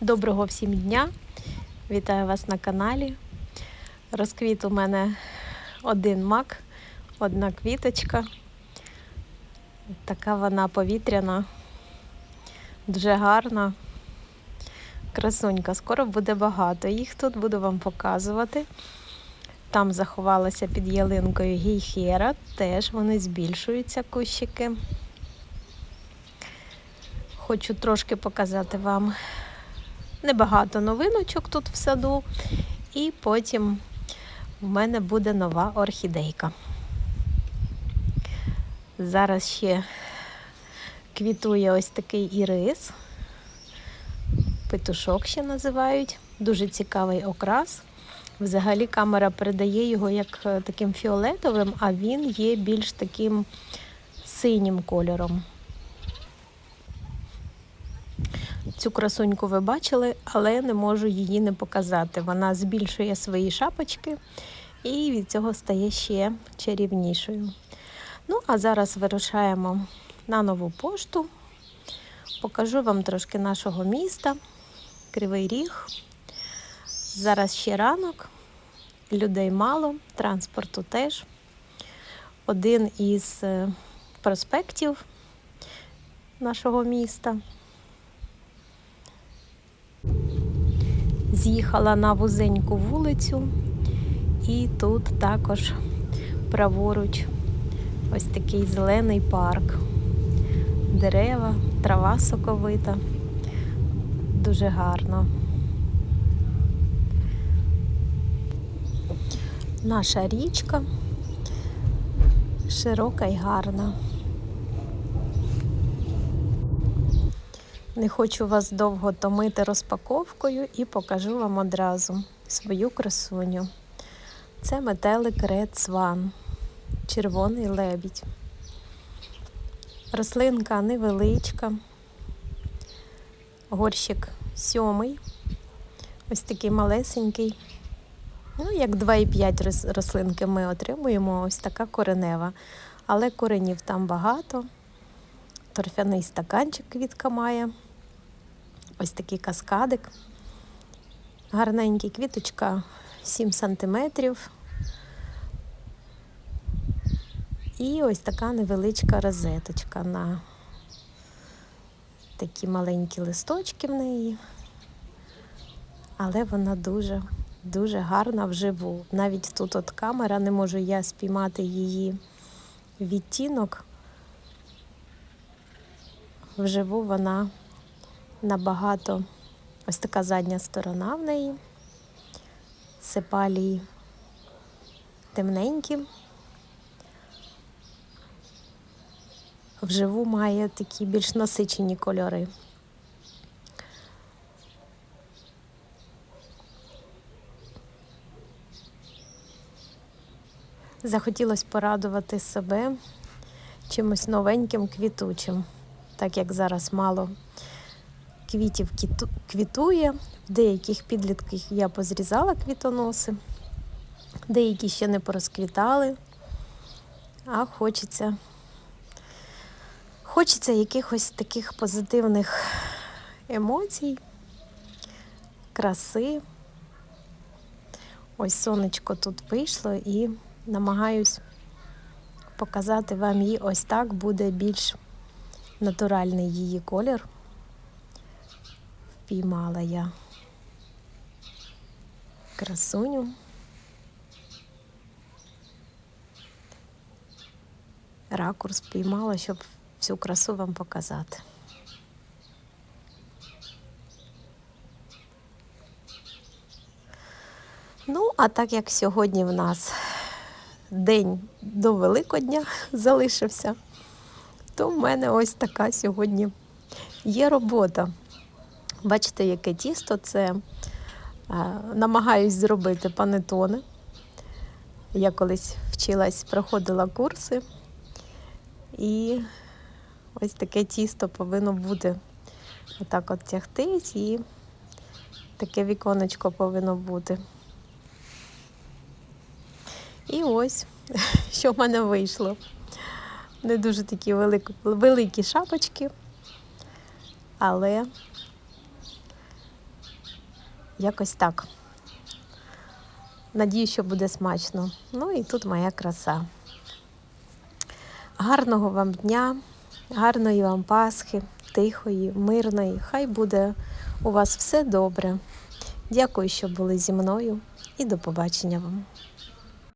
Доброго всім дня! Вітаю вас на каналі. Розквіт у мене один мак, одна квіточка. Така вона повітряна, дуже гарна. Красунька, скоро буде багато. Їх тут буду вам показувати. Там заховалася під ялинкою гейхера, теж вони збільшуються кущики. Хочу трошки показати вам небагато новиночок тут в саду, і потім в мене буде нова орхідейка. Зараз ще квітує ось такий ірис, петушок ще називають. Дуже цікавий окрас. Взагалі камера передає його як е, таким фіолетовим, а він є більш таким синім кольором. Цю красуньку ви бачили, але не можу її не показати. Вона збільшує свої шапочки і від цього стає ще чарівнішою. Ну, а зараз вирушаємо на нову пошту. Покажу вам трошки нашого міста, Кривий Ріг. Зараз ще ранок, людей мало, транспорту теж. Один із е, проспектів нашого міста. З'їхала на вузеньку вулицю, і тут також праворуч ось такий зелений парк. Дерева, трава соковита. Дуже гарно. Наша річка широка й гарна. Не хочу вас довго томити розпаковкою і покажу вам одразу свою красуню. Це метелик Red Swan, червоний лебідь. Рослинка невеличка, горщик сьомий, ось такий малесенький. Ну, як 2,5 рослинки ми отримуємо, ось така коренева. Але коренів там багато. Торфяний стаканчик квітка має. Ось такий каскадик. Гарненький квіточка 7 сантиметрів. І ось така невеличка розеточка на такі маленькі листочки в неї. Але вона дуже, дуже гарна вживу. Навіть тут от камера, не можу я спіймати її відтінок. Вживу вона набагато ось така задня сторона в неї. Сепалії темненькі. Вживу має такі більш насичені кольори. Захотілося порадувати себе чимось новеньким квітучим, так як зараз мало квітів квітує. В деяких підлітків я позрізала квітоноси, деякі ще не порозквітали, а хочеться, хочеться якихось таких позитивних емоцій, краси. Ось сонечко тут вийшло і намагаюсь показати вам її ось так буде більш натуральний її колір впіймала я красуню. Ракурс піймала, щоб всю красу вам показати. Ну, а так як сьогодні в нас день до Великодня залишився, то в мене ось така сьогодні є робота. Бачите, яке тісто це намагаюсь зробити панетони. Я колись вчилась, проходила курси, і ось таке тісто повинно бути отак от тягтись, і таке віконечко повинно бути. І ось, що в мене вийшло. Не дуже такі великі, великі шапочки, але Якось так. Надію, що буде смачно. Ну і тут моя краса. Гарного вам дня, гарної вам Пасхи, тихої, мирної. Хай буде у вас все добре. Дякую, що були зі мною і до побачення вам.